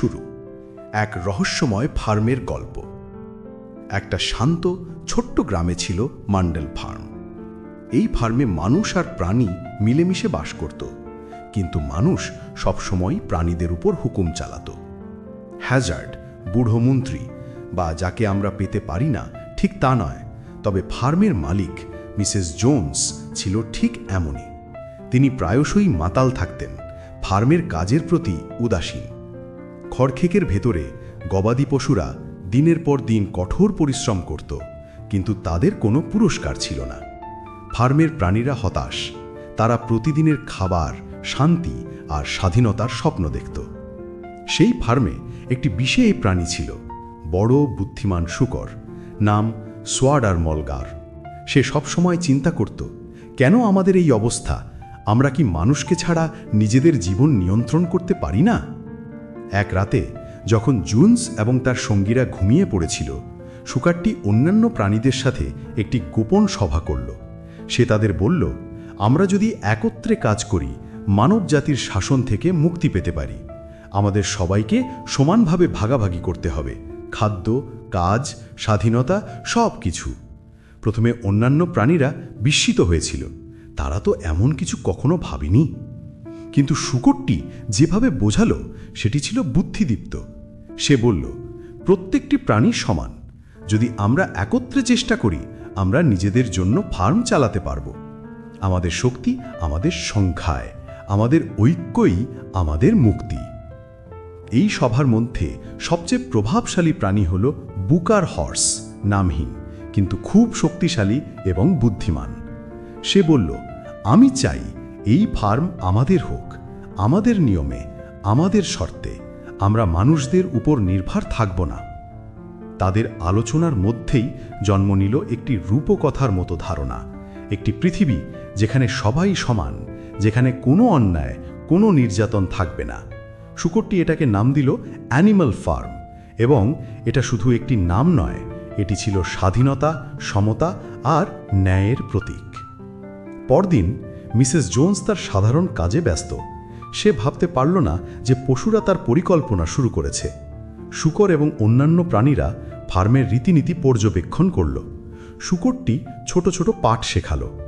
শুরু, এক রহস্যময় ফার্মের গল্প। একটা শান্ত, ছোট্ট গ্রামে ছিল মান্ডেল ফার্ম। এই ফার্মে মানুষ আর প্রাণী মিলেমিশে বাস করত, কিন্তু মানুষ সবসময় প্রাণীদের উপর হুকুম চালাত। হ্যাজার্ড, বুড়ো মন্ত্রী, বা যাকে আমরা পেতে পারি না, ঠিক তা নয়, তবে ফার্মের মালিক মিসেস জোন্স ছিল ঠিক এমনই। তিনি প্রায়শই মাতাল থাকতেন, ফার্মের কাজের প্রতি উদাসীন। খড়খেকের ভেতরে গবাদি পশুরা দিনের পর দিন কঠোর পরিশ্রম করত, কিন্তু তাদের কোনো পুরস্কার ছিল না। ফার্মের প্রাণীরা হতাশ। তারা প্রতিদিনের খাবার, শান্তি আর স্বাধীনতার স্বপ্ন দেখত। সেই ফার্মে একটি বিশেষ প্রাণী ছিল, বড় বুদ্ধিমান শুকর, নাম সোয়াডার মলগার। সে সবসময় চিন্তা করত, কেন আমাদের এই অবস্থা? আমরা কি মানুষকে ছাড়া নিজেদের জীবন নিয়ন্ত্রণ করতে পারি না? এক রাতে, যখন জুনস এবং তার সঙ্গীরা ঘুমিয়ে পড়েছিল শুকারটি অন্যান্য প্রাণীদের সাথে একটি গোপন সভা করল। সে তাদের বলল, আমরা যদি একত্রে কাজ করি, মানব জাতির শাসন থেকে মুক্তি পেতে পারি। আমাদের সবাইকে সমানভাবে ভাগাভাগি করতে হবে। খাদ্য, কাজ, স্বাধীনতা, সব কিছু। প্রথমে অন্যান্য প্রাণীরা বিস্মিত হয়েছিল। তারা তো এমন কিছু কখনো ভাবেনি। কিন্তু শুকরটি যেভাবে বোঝালো, সেটি ছিল বুদ্ধিদীপ্ত। সে বলল, প্রত্যেকটি প্রাণী সমান। যদি আমরা একত্রে চেষ্টা করি, আমরা নিজেদের জন্য ফার্ম চালাতে পারব। আমাদের শক্তি আমাদের সংখ্যায়, আমাদের ঐক্যই আমাদের মুক্তি। এই সভার মধ্যে সবচেয়ে প্রভাবশালী প্রাণী হল বুকার হর্স, নামহীন, কিন্তু খুব শক্তিশালী এবং বুদ্ধিমান। সে বলল, আমি চাই এই ফার্ম আমাদের হোক, আমাদের নিয়মে, আমাদের শর্তে। আমরা মানুষদের উপর নির্ভর থাকব না। তাদের আলোচনার মধ্যেই জন্ম নিল একটি রূপকথার মতো ধারণা, একটি পৃথিবী যেখানে সবাই সমান, যেখানে কোনো অন্যায়, কোনো নির্যাতন থাকবে না। শুকরটি এটাকে নাম দিল অ্যানিমাল ফার্ম এবং এটা শুধু একটি নাম নয়, এটি ছিল স্বাধীনতা, সমতা আর ন্যায়ের প্রতীক। পরদিন মিসেস জোন্স তার সাধারণ কাজে ব্যস্ত। সে ভাবতে পারল না যে পশুরা তার পরিকল্পনা শুরু করেছে। শুকর এবং অন্যান্য প্রাণীরা ফার্মের রীতিনীতি পর্যবেক্ষণ করল। শুকরটি ছোট ছোট পাঠ শেখালো।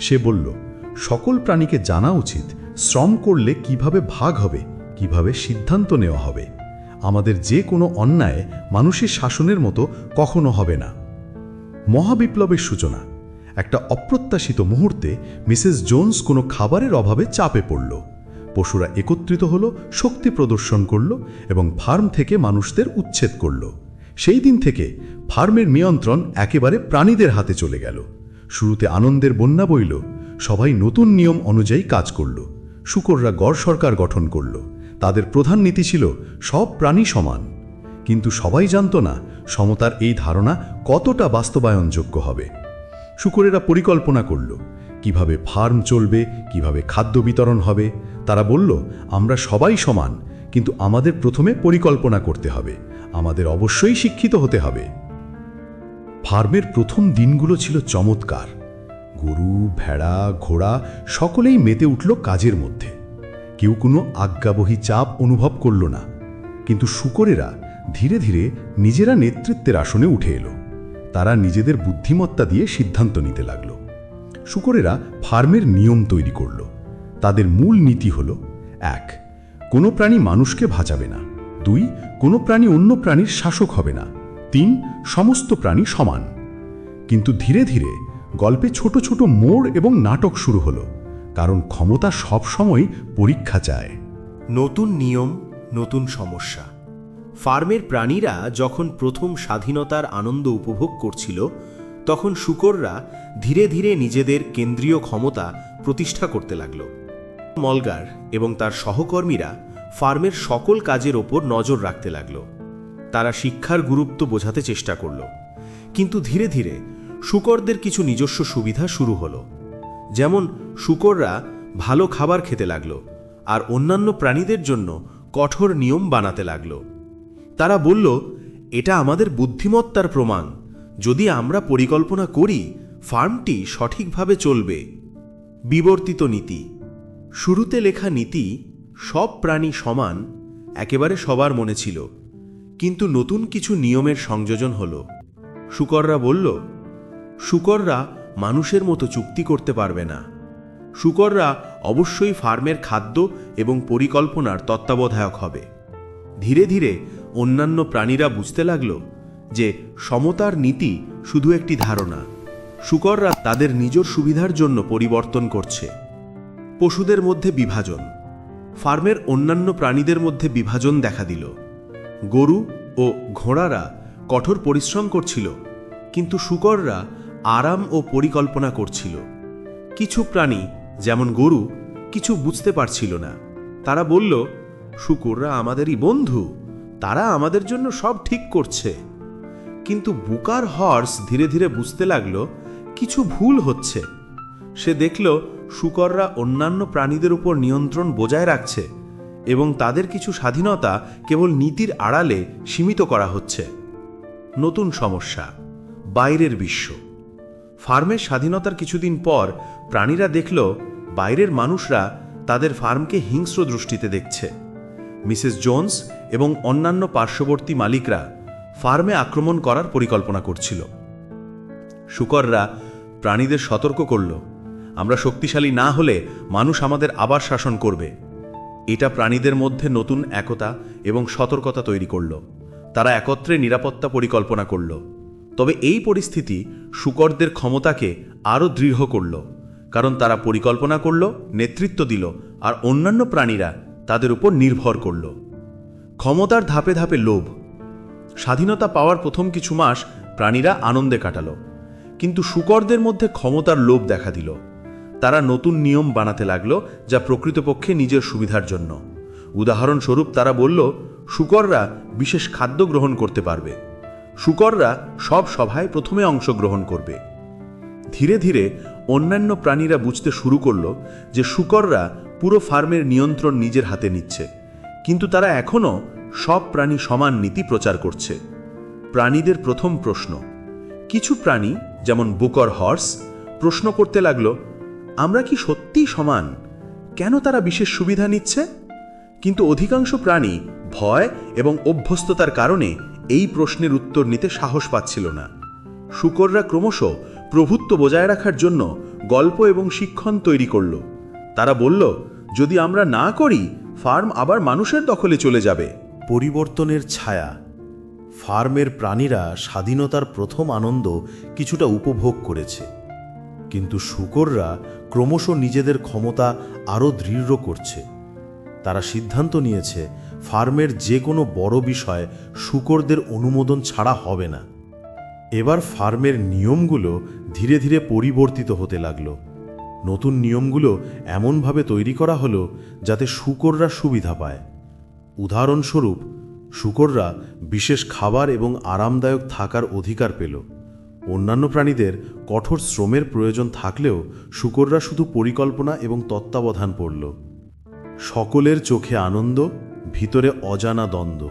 সে বলল, সকল প্রাণীকে জানা উচিত শ্রম করলে কীভাবে ভাগ হবে, কীভাবে সিদ্ধান্ত নেওয়া হবে। আমাদের যে কোনো অন্যায় মানুষের শাসনের মতো কখনো হবে না। মহাবিপ্লবের সূচনা। একটা অপ্রত্যাশিত মুহূর্তে মিসেস জোন্স কোনো খাবারের অভাবে চাপে পড়ল। পশুরা একত্রিত হল, শক্তি প্রদর্শন করল এবং ফার্ম থেকে মানুষদের উচ্ছেদ করল। সেই দিন থেকে ফার্মের নিয়ন্ত্রণ একেবারে প্রাণীদের হাতে চলে গেল। শুরুতে আনন্দের বন্যা বইল, সবাই নতুন নিয়ম অনুযায়ী কাজ করল। শুকররা গড় সরকার গঠন করল, তাদের প্রধান নীতি ছিল সব প্রাণী সমান। কিন্তু সবাই জানত না সমতার এই ধারণা কতটা বাস্তবায়নযোগ্য হবে। শুকরেরা পরিকল্পনা করল, কীভাবে ফার্ম চলবে, কীভাবে খাদ্য বিতরণ হবে। তারা বলল, আমরা সবাই সমান, কিন্তু আমাদের প্রথমে পরিকল্পনা করতে হবে। আমাদের অবশ্যই শিক্ষিত হতে হবে। ফার্মের প্রথম দিনগুলো ছিল চমৎকার। গরু, ভেড়া, ঘোড়া সকলেই মেতে উঠল কাজের মধ্যে। কেউ কোনো আজ্ঞাবহী চাপ অনুভব করল না, কিন্তু শুকরেরা ধীরে ধীরে নিজেরা নেতৃত্বের আসনে উঠে এলো। তারা নিজেদের বুদ্ধিমত্তা দিয়ে সিদ্ধান্ত নিতে লাগল। শুকরেরা ফার্মের নিয়ম তৈরি করল। তাদের মূল নীতি হল, এক, কোনো প্রাণী মানুষকে ভাজাবে না। দুই, কোনো প্রাণী অন্য প্রাণীর শাসক হবে না। তিন, সমস্ত প্রাণী সমান। কিন্তু ধীরে ধীরে গল্পে ছোট ছোট মোড় এবং নাটক শুরু হলো, কারণ ক্ষমতা সবসময় পরীক্ষা চায়। নতুন নিয়ম, নতুন সমস্যা। ফার্মের প্রাণীরা যখন প্রথম স্বাধীনতার আনন্দ উপভোগ করছিল, তখন শুকররা ধীরে ধীরে নিজেদের কেন্দ্রীয় ক্ষমতা প্রতিষ্ঠা করতে লাগল। মলগার এবং তার সহকর্মীরা ফার্মের সকল কাজের ওপর নজর রাখতে লাগল। তারা শিক্ষার গুরুত্ব বোঝাতে চেষ্টা করল। কিন্তু ধীরে ধীরে শুকরদের কিছু নিজস্ব সুবিধা শুরু হলো। যেমন, শুকররা ভালো খাবার খেতে লাগল, আর অন্যান্য প্রাণীদের জন্য কঠোর নিয়ম বানাতে লাগল। তারা বলল, এটা আমাদের বুদ্ধিমত্তার প্রমাণ। যদি আমরা পরিকল্পনা করি, ফার্মটি সঠিকভাবে চলবে। বিবর্তিত নীতি। শুরুতে লেখা নীতি, সব প্রাণী সমান, একেবারে সবার মনে ছিল। কিন্তু নতুন কিছু নিয়মের সংযোজন হল। শুকররা বলল, শুকররা মানুষের মতো চুক্তি করতে পারবে না। শুকররা অবশ্যই ফার্মের খাদ্য এবং পরিকল্পনার তত্ত্বাবধায়ক হবে। ধীরে ধীরে অন্যান্য প্রাণীরা বুঝতে লাগল যে সমতার নীতি শুধু একটি ধারণা। শুকররা তাদের নিজের সুবিধার জন্য পরিবর্তন করছে। পশুদের মধ্যে বিভাজন। ফার্মের অন্যান্য প্রাণীদের মধ্যে বিভাজন দেখা দিল। গরু ও ঘোড়ারা কঠোর পরিশ্রম করছিল, কিন্তু শুকররা আরাম ও পরিকল্পনা করছিল। কিছু প্রাণী, যেমন গরু, কিছু বুঝতে পারছিল না। তারা বলল, শুকুররা আমাদেরই বন্ধু। তারা আমাদের জন্য সব ঠিক করছে। কিন্তু বুকার হর্স ধীরে ধীরে বুঝতে লাগল, কিছু ভুল হচ্ছে। সে দেখল, শুকররা অন্যান্য প্রাণীদের উপর নিয়ন্ত্রণ বজায় রাখছে এবং তাদের কিছু স্বাধীনতা কেবল নীতির আড়ালে সীমিত করা হচ্ছে। নতুন সমস্যা, বাইরের বিশ্ব। ফার্মের স্বাধীনতার কিছুদিন পর প্রাণীরা দেখল, বাইরের মানুষরা তাদের ফার্মকে হিংস্র দৃষ্টিতে দেখছে। মিসেস জোন্স এবং অন্যান্য পার্শ্ববর্তী মালিকরা ফার্মে আক্রমণ করার পরিকল্পনা করছিল। শুকররা প্রাণীদের সতর্ক করল, আমরা শক্তিশালী না হলে মানুষ আমাদের আবার শাসন করবে। এটা প্রাণীদের মধ্যে নতুন একতা এবং সতর্কতা তৈরি করল। তারা একত্রে নিরাপত্তা পরিকল্পনা করল। তবে এই পরিস্থিতি শুকরদের ক্ষমতাকে আরও দৃঢ় করল, কারণ তারা পরিকল্পনা করল, নেতৃত্ব দিল, আর অন্যান্য প্রাণীরা তাদের উপর নির্ভর করল। ক্ষমতার ধাপে ধাপে লোভ। স্বাধীনতা পাওয়ার প্রথম কিছু মাস প্রাণীরা আনন্দে কাটাল। কিন্তু শুকরদের মধ্যে ক্ষমতার লোভ দেখা দিল। তারা নতুন নিয়ম বানাতে লাগল যা প্রকৃতপক্ষে নিজের সুবিধার জন্য। উদাহরণস্বরূপ তারা বলল, শুকররা বিশেষ খাদ্য গ্রহণ করতে পারবে। শুকররা সব সভায় প্রথমে অংশগ্রহণ করবে। ধীরে ধীরে অন্যান্য প্রাণীরা বুঝতে শুরু করল যে শুকররা পুরো ফার্মের নিয়ন্ত্রণ নিজের হাতে নিচ্ছে। কিন্তু তারা এখনও সব প্রাণী সমান নীতি প্রচার করছে। প্রাণীদের প্রথম প্রশ্ন, কিছু প্রাণী, যেমন বুকর হর্স, প্রশ্ন করতে লাগল, আমরা কি সত্যিই সমান? কেন তারা বিশেষ সুবিধা নিচ্ছে? কিন্তু অধিকাংশ প্রাণী ভয় এবং অভ্যস্ততার কারণে এই প্রশ্নের উত্তর নিতে সাহস পাচ্ছিল না। শুকররা ক্রমশ প্রভুত্ব বজায় রাখার জন্য গল্প এবং শিক্ষণ তৈরি করল। তারা বলল, যদি আমরা না করি, ফার্ম আবার মানুষের দখলে চলে যাবে। পরিবর্তনের ছায়া। ফার্মের প্রাণীরা স্বাধীনতার প্রথম আনন্দ কিছুটা উপভোগ করেছে। কিন্তু শুকররা ক্রমশ নিজেদের ক্ষমতা আরও দৃঢ় করছে। তারা সিদ্ধান্ত নিয়েছে, ফার্মের যে কোনো বড় বিষয় শুকরদের অনুমোদন ছাড়া হবে না। এবার ফার্মের নিয়মগুলো ধীরে ধীরে পরিবর্তিত হতে লাগল। নতুন নিয়মগুলো এমনভাবে তৈরি করা হলো যাতে শুকররা সুবিধা পায়। উদাহরণস্বরূপ, শুকররা বিশেষ খাবার এবং আরামদায়ক থাকার অধিকার পেল। অন্যান্য প্রাণীদের কঠোর শ্রমের প্রয়োজন থাকলেও শুকররা শুধু পরিকল্পনা এবং তত্ত্বাবধান পড়ল। সকলের চোখে আনন্দ, ভিতরে অজানা দ্বন্দ্ব।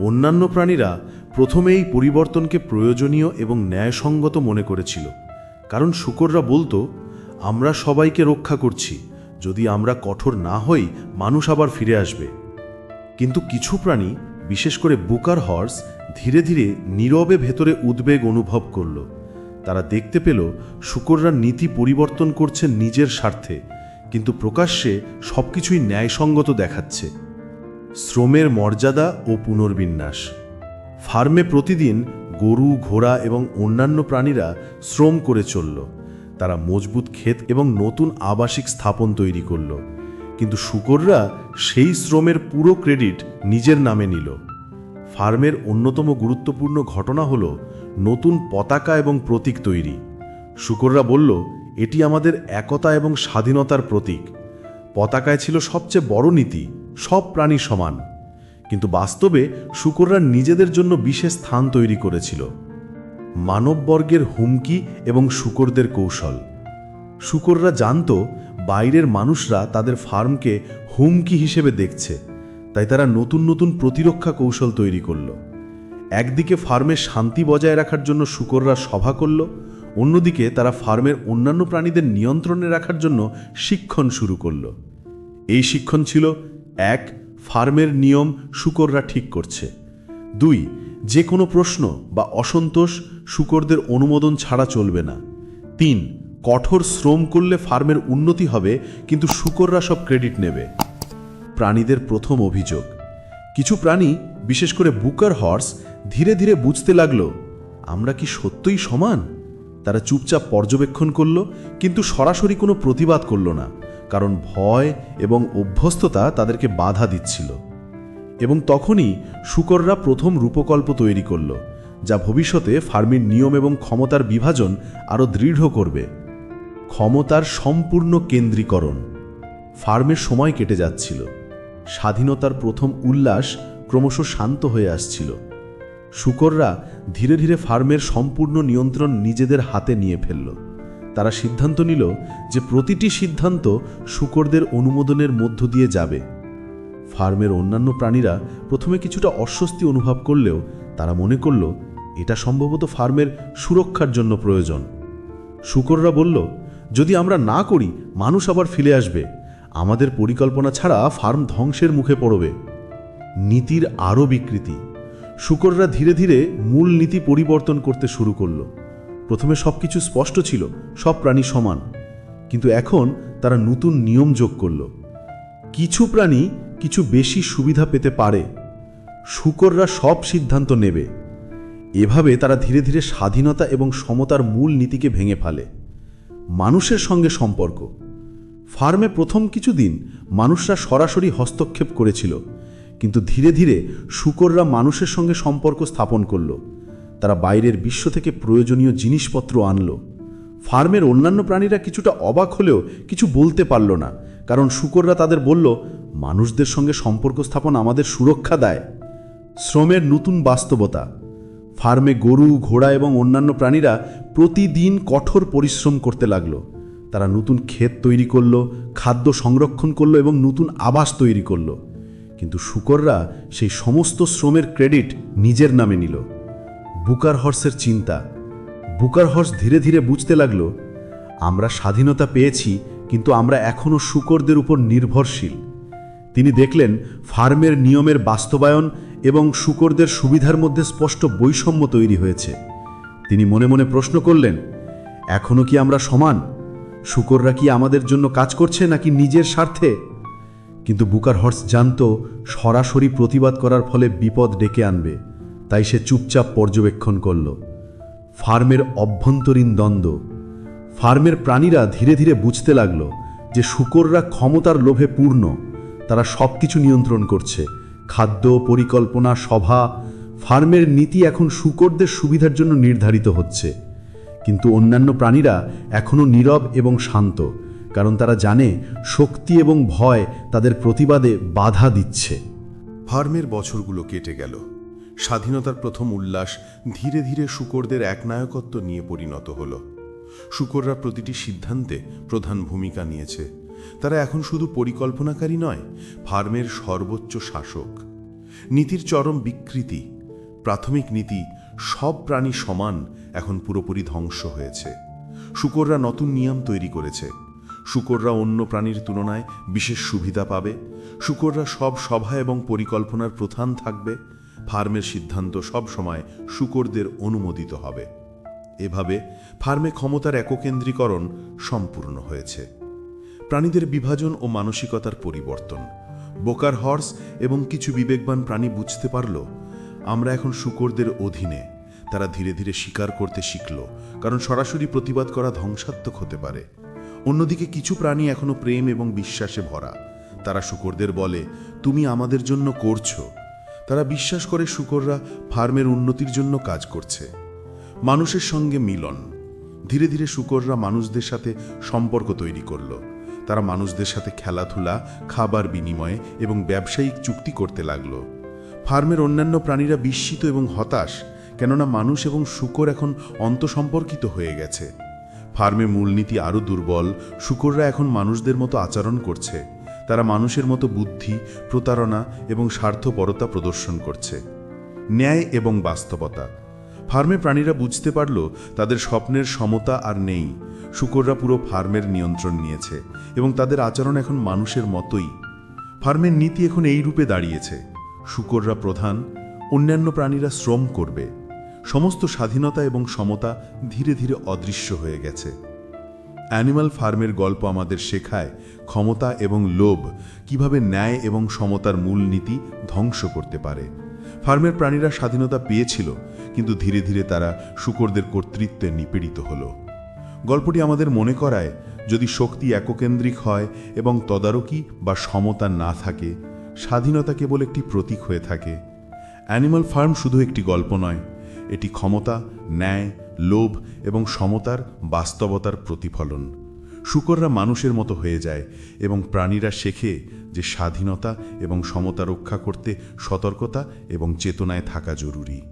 অন্যান্য প্রাণীরা প্রথমে এই পরিবর্তনকে প্রয়োজনীয় এবং ন্যায়সঙ্গত মনে করেছিল, কারণ শুকররা বলতো আমরা সবাইকে রক্ষা করছি। যদি আমরা কঠোর না হই, মানুষ আবার ফিরে আসবে। কিন্তু কিছু প্রাণী, বিশেষ করে বুকার হর্স, ধীরে ধীরে নীরবে ভেতরে উদ্বেগ অনুভব করল। তারা দেখতে পেল, শুকররা নীতি পরিবর্তন করছে নিজের স্বার্থে, কিন্তু প্রকাশ্যে সবকিছুই ন্যায়সঙ্গত দেখাচ্ছে। শ্রমের মর্যাদা ও পুনর্বিন্যাস। ফার্মে প্রতিদিন গরু, ঘোড়া এবং অন্যান্য প্রাণীরা শ্রম করে চলল। তারা মজবুত ক্ষেত এবং নতুন আবাসিক স্থাপন তৈরি করল। কিন্তু শুকররা সেই শ্রমের পুরো ক্রেডিট নিজের নামে নিল। ফার্মের অন্যতম গুরুত্বপূর্ণ ঘটনা হল নতুন পতাকা এবং প্রতীক তৈরি। শুকররা বলল, এটি আমাদের একতা এবং স্বাধীনতার প্রতীক। পতাকায় ছিল সবচেয়ে বড় নীতি, সব প্রাণী সমান। কিন্তু বাস্তবে শুকররা নিজেদের জন্য বিশেষ স্থান তৈরি করেছিল। মানববর্গের হুমকি এবং শুকরদের কৌশল। শুকররা জানত, বাইরের মানুষরা তাদের ফার্মকে হুমকি হিসেবে দেখছে, তাই তারা নতুন নতুন প্রতিরক্ষা কৌশল তৈরি করল। একদিকে ফার্মে শান্তি বজায় রাখার জন্য শুকররা সভা করল, অন্যদিকে তারা ফার্মের অন্যান্য প্রাণীদের নিয়ন্ত্রণে রাখার জন্য শিক্ষণ শুরু করল। এই শিক্ষণ ছিল, এক, ফার্মের নিয়ম শুকররা ঠিক করছে। দুই যে কোনো প্রশ্ন বা অসন্তোষ শুকরদের অনুমোদন ছাড়া চলবে না। তিন, কঠোর শ্রম করলে ফার্মের উন্নতি হবে, কিন্তু শুকররা সব ক্রেডিট নেবে। প্রাণীদের প্রথম অভিযোগ। কিছু প্রাণী, বিশেষ করে বুকার হর্স, ধীরে ধীরে বুঝতে লাগল, আমরা কি সত্যই সমান? তারা চুপচাপ পর্যবেক্ষণ করল, কিন্তু সরাসরি কোনো প্রতিবাদ করল না, কারণ ভয় এবং অভ্যস্ততা তাদেরকে বাধা দিচ্ছিল। এবং তখনই শুকররা প্রথম রূপকল্প তৈরি করল, যা ভবিষ্যতে ফার্মের নিয়ম এবং ক্ষমতার বিভাজন আরও দৃঢ় করবে। ক্ষমতার সম্পূর্ণ কেন্দ্রীকরণ। ফার্মের সময় কেটে যাচ্ছিল। স্বাধীনতার প্রথম উল্লাস ক্রমশ শান্ত হয়ে আসছিল। শুকররা ধীরে ধীরে ফার্মের সম্পূর্ণ নিয়ন্ত্রণ নিজেদের হাতে নিয়ে ফেলল। তারা সিদ্ধান্ত নিল যে প্রতিটি সিদ্ধান্ত শুকরদের অনুমোদনের মধ্য দিয়ে যাবে। ফার্মের অন্যান্য প্রাণীরা প্রথমে কিছুটা অস্বস্তি অনুভব করলেও তারা মনে করল, এটা সম্ভবত ফার্মের সুরক্ষার জন্য প্রয়োজন। শুকররা বলল, যদি আমরা না করি, মানুষ আবার ফিরে আসবে। আমাদের পরিকল্পনা ছাড়া ফার্ম ধ্বংসের মুখে পড়বে। নীতির আরও বিকৃতি। শুকররা ধীরে ধীরে মূল নীতি পরিবর্তন করতে শুরু করল। প্রথমে সব কিছু স্পষ্ট ছিল, সব প্রাণী সমান। কিন্তু এখন তারা নতুন নিয়ম যোগ করল। কিছু প্রাণী কিছু বেশি সুবিধা পেতে পারে, শুকররা সব সিদ্ধান্ত নেবে। এভাবে তারা ধীরে ধীরে স্বাধীনতা এবং সমতার মূল নীতিকে ভেঙে ফেলে। মানুষের সঙ্গে সম্পর্ক। ফার্মে প্রথম কিছুদিন মানুষরা সরাসরি হস্তক্ষেপ করেছিল, কিন্তু ধীরে ধীরে শুকররা মানুষের সঙ্গে সম্পর্ক স্থাপন করল। তারা বাইরের বিশ্ব থেকে প্রয়োজনীয় জিনিসপত্র আনলো। ফার্মের অন্যান্য প্রাণীরা কিছুটা অবাক হলেও কিছু বলতে পারল না, কারণ শুকররা তাদের বলল মানুষদের সঙ্গে সম্পর্ক স্থাপন আমাদের সুরক্ষা দেয়। শ্রমের নতুন বাস্তবতা। ফার্মে গরু, ঘোড়া এবং অন্যান্য প্রাণীরা প্রতিদিন কঠোর পরিশ্রম করতে লাগল। তারা নতুন ক্ষেত তৈরি করল, খাদ্য সংরক্ষণ করল এবং নতুন আবাস তৈরি করল। কিন্তু শুকররা সেই সমস্ত শ্রমের ক্রেডিট নিজের নামে নিল। বুকার হর্সের চিন্তা। বুকার হর্স ধীরে ধীরে বুঝতে লাগল, আমরা স্বাধীনতা পেয়েছি, কিন্তু আমরা এখনও শুকরদের উপর নির্ভরশীল। তিনি দেখলেন ফার্মের নিয়মের বাস্তবায়ন এবং শুকরদের সুবিধার মধ্যে স্পষ্ট বৈষম্য তৈরি হয়েছে। তিনি মনে মনে প্রশ্ন করলেন এখনও কি আমরা সমান? শুকররা কি আমাদের জন্য কাজ করছে নাকি নিজের স্বার্থে? কিন্তু বুকার হর্স জানত, সরাসরি প্রতিবাদ করার ফলে বিপদ ডেকে আনবে, তাই সে চুপচাপ পর্যবেক্ষণ করল। ফার্মের অভ্যন্তরীণ দ্বন্দ্ব। ফার্মের প্রাণীরা ধীরে ধীরে বুঝতে লাগল যে শুকররা ক্ষমতার লোভে পূর্ণ। তারা সব কিছু নিয়ন্ত্রণ করছে। খাদ্য, পরিকল্পনা, সভা, ফার্মের নীতি এখন শুকরদের সুবিধার জন্য নির্ধারিত হচ্ছে। কিন্তু অন্যান্য প্রাণীরা এখনও নীরব এবং শান্ত, কারণ তারা জানে শক্তি এবং ভয় তাদের প্রতিবাদে বাধা দিচ্ছে। ফার্মের বছরগুলো কেটে গেল। স্বাধীনতার প্রথম উল্লাস ধীরে ধীরে শুকরদের একনায়কত্ব নিয়ে পরিণত হল। শুকররা প্রতিটি সিদ্ধান্তে প্রধান ভূমিকা নিয়েছে। তারা এখন শুধু পরিকল্পনাকারী নয়, ফার্মের সর্বোচ্চ শাসক। নীতির চরম বিকৃতি, প্রাথমিক নীতি, সব প্রাণী সমান এখন পুরোপুরি ধ্বংস হয়েছে। শুকররা নতুন নিয়ম তৈরি করেছে। শুকররা অন্য প্রাণীর তুলনায় বিশেষ সুবিধা পাবে। শুকররা সব সভা এবং পরিকল্পনার প্রধান থাকবে। ফার্মের সিদ্ধান্ত সব সময় শুকরদের অনুমোদিত হবে। এভাবে ফার্মে ক্ষমতার এককেন্দ্রীকরণ সম্পূর্ণ হয়েছে। প্রাণীদের বিভাজন ও মানসিকতার পরিবর্তন। বোকার হর্স এবং কিছু বিবেকবান প্রাণী বুঝতে পারল, আমরা এখন শুকরদের অধীনে। তারা ধীরে ধীরে স্বীকার করতে শিখল, কারণ সরাসরি প্রতিবাদ করা ধ্বংসাত্মক হতে পারে। অন্যদিকে কিছু প্রাণী এখনও প্রেম এবং বিশ্বাসে ভরা। তারা শুকরদের বলে, তুমি আমাদের জন্য করছ। তারা বিশ্বাস করে শুকররা ফার্মের উন্নতির জন্য কাজ করছে। মানুষের সঙ্গে মিলন। ধীরে ধীরে শুকররা মানুষদের সাথে সম্পর্ক তৈরি করল। তারা মানুষদের সাথে খেলাধুলা, খাবার বিনিময়ে এবং ব্যবসায়িক চুক্তি করতে লাগল। ফার্মের অন্যান্য প্রাণীরা বিস্মিত এবং হতাশ, কেননা মানুষ এবং শুকর এখন অন্তসম্পর্কিত হয়ে গেছে। ফার্মে মূলনীতি আরও দুর্বল, শুকররা এখন মানুষদের মতো আচরণ করছে। তারা মানুষের মতো বুদ্ধি, প্রতারণা এবং স্বার্থপরতা প্রদর্শন করছে। ন্যায় এবং বাস্তবতা। ফার্মে প্রাণীরা বুঝতে পারল তাদের স্বপ্নের সমতা আর নেই। শুকররা পুরো ফার্মের নিয়ন্ত্রণ নিয়েছে এবং তাদের আচরণ এখন মানুষের মতোই। ফার্মের নীতি এখন এই রূপে দাঁড়িয়েছে। শুকররা প্রধান, অন্যান্য প্রাণীরা শ্রম করবে। সমস্ত স্বাধীনতা এবং সমতা ধীরে ধীরে অদৃশ্য হয়ে গেছে। অ্যানিমাল ফার্মের গল্প আমাদের শেখায় ক্ষমতা এবং লোভ কীভাবে ন্যায় এবং সমতার মূলনীতি ধ্বংস করতে পারে। ফার্মের প্রাণীরা স্বাধীনতা পেয়েছিল, কিন্তু ধীরে ধীরে তারা শুকরদের কর্তৃত্বে নিপীড়িত হলো। গল্পটি আমাদের মনে করায়, যদি শক্তি এককেন্দ্রিক হয় এবং তদারকি বা সমতা না থাকে, স্বাধীনতা কেবল একটি প্রতীক হয়ে থাকে। অ্যানিমাল ফার্ম শুধু একটি গল্প নয়, এটি ক্ষমতা, ন্যায়, লোভ এবং সমতার বাস্তবতার প্রতিফলন। শুকররা মানুষের মতো হয়ে যায় এবং প্রাণীরা শেখে যে স্বাধীনতা এবং সমতা রক্ষা করতে সতর্কতা এবং চেতনায় থাকা জরুরি।